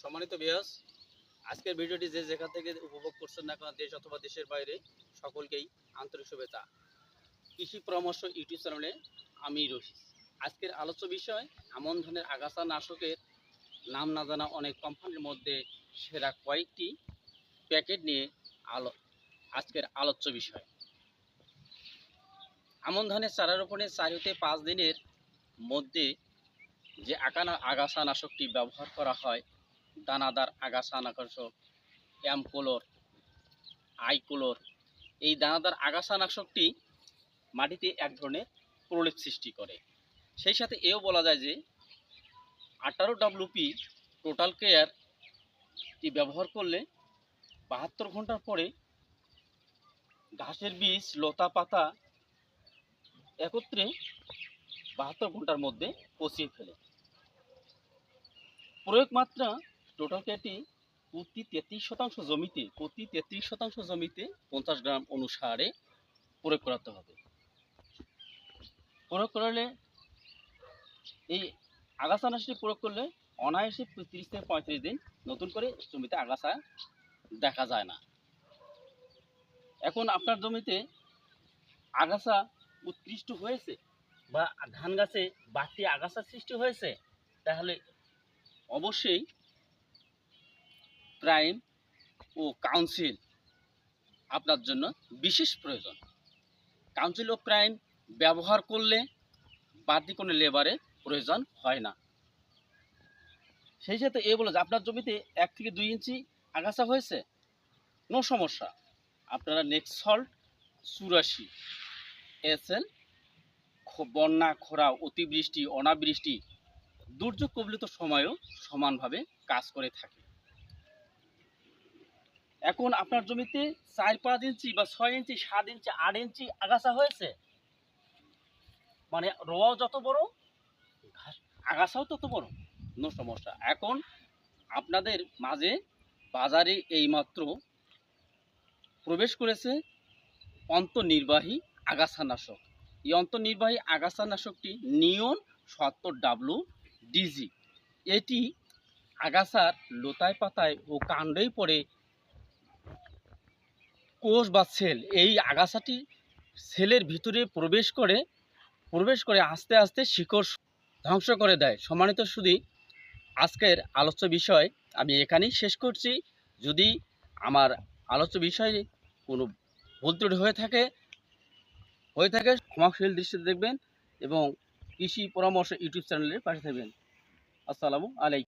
সম্মানিত বিয়াস আজকের ভিডিওটি যে যেখান থেকে উপভোগ করছেন না কেন, দেশ অথবা দেশের বাইরে, সকলকেই আন্তরিক শুভেচ্ছা। কৃষি পরামর্শ ইউটিউব চ্যানেলে আমি রশিদ আজকের আলোচ্য বিষয়, আমন ধানের আগাছা নাশকের নাম না জানা অনেক কোম্পানির মধ্যে সেরা কয়েকটি প্যাকেট নিয়ে আলো আজকের আলোচ্য বিষয়। আমন ধানের চারা রোপণের চার হতে পাঁচ দিনের মধ্যে যে আকানা আগাছা নাশকটি ব্যবহার করা হয় দানাদার আগাছা নাশক অ্যামকোলোর আইকোলোর এই দানাদার আগাছা নাশকটি মাটিতে এক ধরনের প্রলেপ সৃষ্টি করে। সেই সাথে এও বলা যায় যে আঠারো ডাব্লুপি টোটাল কেয়ারটি ব্যবহার করলে বাহাত্তর ঘণ্টার পরে ঘাসের বীজ, লতা পাতা একত্রে বাহাত্তর ঘণ্টার মধ্যে পচিয়ে ফেলে। প্রয়োগ মাত্রা টোটাল কেয়ারটি প্রতি তেত্রিশ শতাংশ জমিতে, প্রতি তেত্রিশ শতাংশ জমিতে পঞ্চাশ গ্রাম অনুসারে প্রয়োগ করাতে হবে। প্রয়োগ করলে এই আগাছা নাশটি প্রয়োগ করলে অনায়াসে তিরিশ থেকে পঁয়ত্রিশ দিন নতুন করে জমিতে আগাছা দেখা যায় না। এখন আপনার জমিতে আগাছা উৎকৃষ্ট হয়েছে বা ধান গাছে বাড়তি আগাছা সৃষ্টি হয়েছে, তাহলে অবশ্যই প্রাইম ও কাউন্সিল আপনার জন্য বিশেষ প্রয়োজন। কাউন্সিল ও প্রাইম ব্যবহার করলে বাড়তি কোনো লেবারের প্রয়োজন হয় না। সেই সাথে এ বলে যে আপনার জমিতে এক থেকে দুই ইঞ্চি আগাছা হয়েছে? নো সমস্যা। আপনারা নেক্সট সল্ট চুরাশি এসএল বন্যা, খরা, অতিবৃষ্টি, অনাবৃষ্টি দুর্যোগ কবলিত সময়েও সমানভাবে কাজ করে থাকে। এখন আপনার জমিতে চার পাঁচ ইঞ্চি বা ছয় ইঞ্চি, সাত ইঞ্চি, আট ইঞ্চি আগাছা হয়েছে? মানে রোয়াও যত বড় আগাছাও তত বড়। নো সমস্যা। এখন আপনাদের মাঝে বাজারে এইমাত্র প্রবেশ করেছে অন্তর্নির্বাহী আগাছানাশক। এই অন্তর্নির্বাহী আগাছানাশকটি নিয়ন সত্তর ডাব্লু ডিজি। এটি আগাছার লোতায় পাতায় ও কাণ্ডেই পড়ে কোষ বা সেল এই আগাছাটি সেলের ভিতরে প্রবেশ করে প্রবেশ করে আস্তে আস্তে শিকড় ধ্বংস করে দেয়। সম্মানিত শুধু আজকের আলোচ্য বিষয় আমি এখানেই শেষ করছি। যদি আমার আলোচ্য বিষয়ে কোনো ভুল ত্রুটি হয়ে থাকে হয়ে থাকে ক্ষমাশীল দৃষ্টিতে দেখবেন এবং কৃষি পরামর্শ ইউটিউব চ্যানেলের পাশে থাকবেন। আসসালামু আলাইকুম।